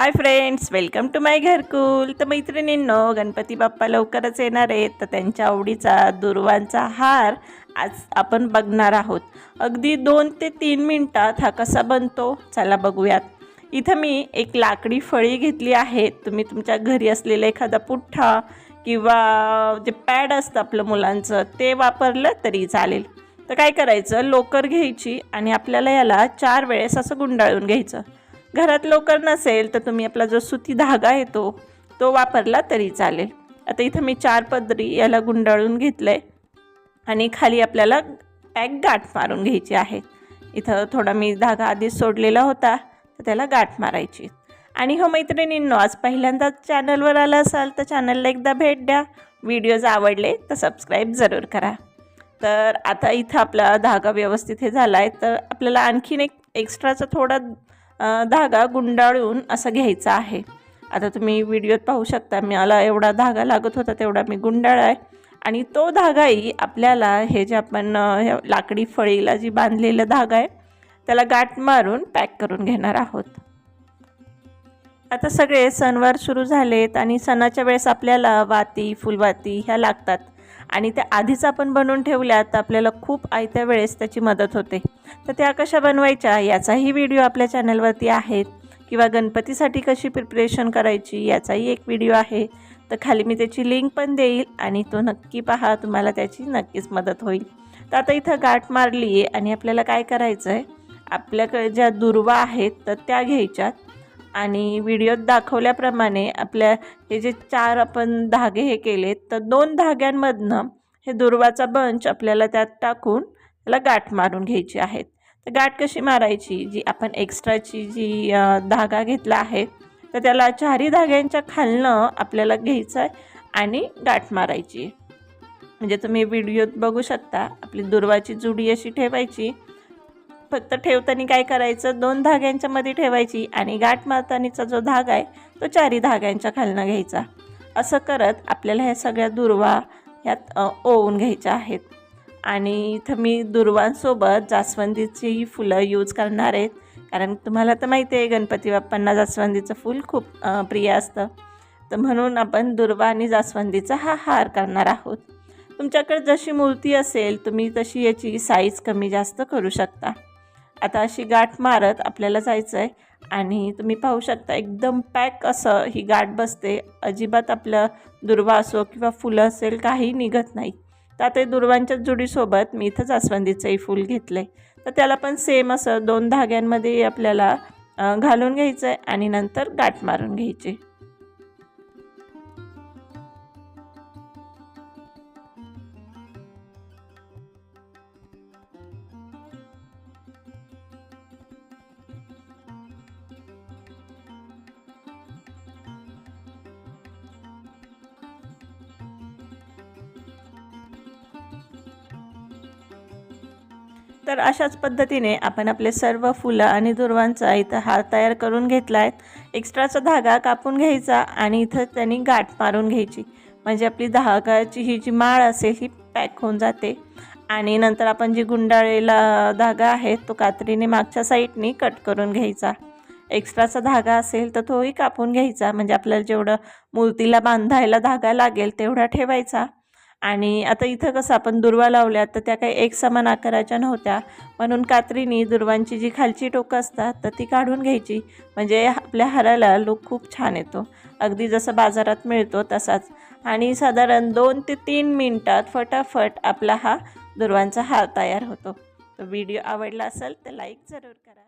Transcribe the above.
Hi friends welcome to my Gharkul तर मैत्रिणींनो गणपती बाप्पा लवकरच येणार आहेत. तर त्यांच्या आवडीचा दुर्वांचा हार आज आपण बघणार आहोत. अगदी दोन ते तीन मिनटात हा कसा बनतो चला बघूयात. इथं मी एक लाकडी फळी घेतली आहे. तुम्ही तुमच्या घरी असलेला एखादा पुठ्ठा किंवा जे पॅड असतं आपलं मुलांचं ते वापरलं तरी चालेल. तर काय करायचं? लोकर घ्यायची आणि आपल्याला याला चार वेळेस असं गुंडाळून घ्यायचं. घरात लोकर नसेल तर तुम्ही आपला जो सुती धागा येतो तो वापरला तरी चालेल. आता इथं मी चार पदरी याला गुंडाळून घेतलं आहे आणि खाली आपल्याला एक गाठ मारून घ्यायची आहे. इथं थोडा मी धागा आधीच सोडलेला होता तर त्याला गाठ मारायची. आणि हो मैत्रिणींनो आज पहिल्यांदाच चॅनलवर आला असाल तर चॅनलला एकदा भेट द्या. व्हिडिओज आवडले तर सबस्क्राईब जरूर करा. तर आता इथं आपला धागा व्यवस्थित हे झाला आहे तर आपल्याला आणखीन एक एक्स्ट्राचा थोडा धागा गुंडाळून असा घ्यायचा आहे. आता तुम्ही व्हिडिओत पाहू शकता मला एवढा धागा लागत होता तेवढा मी गुंडाळा आहे. आणि तो धागाही आपल्याला हे जे आपण लाकडी फळीला जी बांधलेला धागा आहे त्याला गाठ मारून पॅक करून घेणार आहोत. आता सगळे सणवार सुरू झालेत आणि सणाच्या वेळेस आपल्याला वाती फुलवाती ह्या लागतात. आणि त्या आधीच आपण बनवून ठेवल्या तर आपल्याला खूप आयत्या वेळेस त्याची मदत होते. तर त्या कशा बनवायच्या याचाही व्हिडिओ आपल्या चॅनलवरती आहे किंवा गणपतीसाठी कशी प्रिपरेशन करायची याचाही एक व्हिडिओ आहे. तर खाली मी त्याची लिंक पण देईल आणि तो नक्की पहा तुम्हाला त्याची नक्कीच मदत होईल. तर आता इथं गाठ मारली आहे आणि आपल्याला काय करायचं आहे आपल्याकडे ज्या दुर्वा आहेत तर त्या घ्यायच्यात. आणि व्हिडिओत दाखवल्याप्रमाणे आपल्या हे जे चार आपण धागे हे केले तर दोन धाग्यांमधनं हे दुर्वाचा बंच आपल्याला त्यात टाकून त्याला गाठ मारून घ्यायची आहेत तर गाठ कशी मारायची? जी आपण एक्स्ट्राची जी धागा घेतला आहे तर त्याला चारही धाग्यांच्या खालनं आपल्याला घ्यायचं आहे आणि गाठ मारायची. म्हणजे तुम्ही व्हिडिओत बघू शकता आपली दुर्वाची जुडी अशी ठेवायची फक्त ठेवताना काय करायचं? दोन धाग्यांच्या मध्ये ठेवायची आणि गाठ मारतानीचा जो धागा आहे तो चारी धाग्यांच्या खालनं घ्यायचा. असं करत आपल्याला ह्या सगळ्या दुर्वा ह्यात ओवून घ्यायच्या आहेत. आणि इथं मी दुर्वांसोबत जास्वंदीची फुलं यूज करणार आहेत कारण तुम्हाला तर माहिती आहे गणपती बाप्पांना जास्वंदीचं फूल खूप प्रिय असतं. तर म्हणून आपण दुर्वा आणि जास्वंदीचा हा हार करणार आहोत. तुमच्याकडे जशी मूर्ती असेल तुम्ही तशी याची साईज कमी जास्त करू शकता. आता अशी गाठ मारत आपल्याला जायचं आहे आणि तुम्ही पाहू शकता एकदम पॅक असं ही गाठ बसते. अजिबात आपलं दुर्वा असो किंवा फुलं असेल काही निघत नाही. तर आता दुर्वांच्या जुडीसोबत मी इथं जास्वंदीचंही फूल घेतलं आहे तर त्याला पण सेम असं दोन धाग्यांमध्ये आपल्याला घालून घ्यायचं आहे आणि नंतर गाठ मारून घ्यायची. तर अशाच पद्धतीने आपण आपले सर्व फुलं आणि दुर्वांचा इथं हार तयार करून घेतला आहे एक्स्ट्राचा धागा कापून घ्यायचा आणि इथं त्यांनी गाठ मारून घ्यायची. म्हणजे आपली धागाची ही जी माळ असेल ही पॅक होऊन जाते. आणि नंतर आपण जी गुंडाळेला धागा आहे तो कात्रीने मागच्या साईडनी कट करून घ्यायचा. एक्स्ट्राचा धागा असेल तर तोही कापून घ्यायचा. म्हणजे आपल्याला जेवढं मूर्तीला बांधायला धागा लागेल तेवढा ठेवायचा. आणि आता इथं कसं आपण दुर्वा लावल्या तर त्या काही एक समान आकाराच्या नव्हत्या. म्हणून कात्रीनी दुर्वांची जी खालची टोकं असतात तर ती काढून घ्यायची. म्हणजे आपल्या हाराला लुक खूप छान येतो. अगदी जसं बाजारात मिळतो तसाच. आणि साधारण दोन ते तीन मिनटात फटाफट आपला हा दुर्वांचा हार तयार होतो. तर व्हिडिओ आवडला असेल तर लाईक जरूर करा.